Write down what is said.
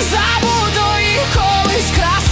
забуду їх колись красу.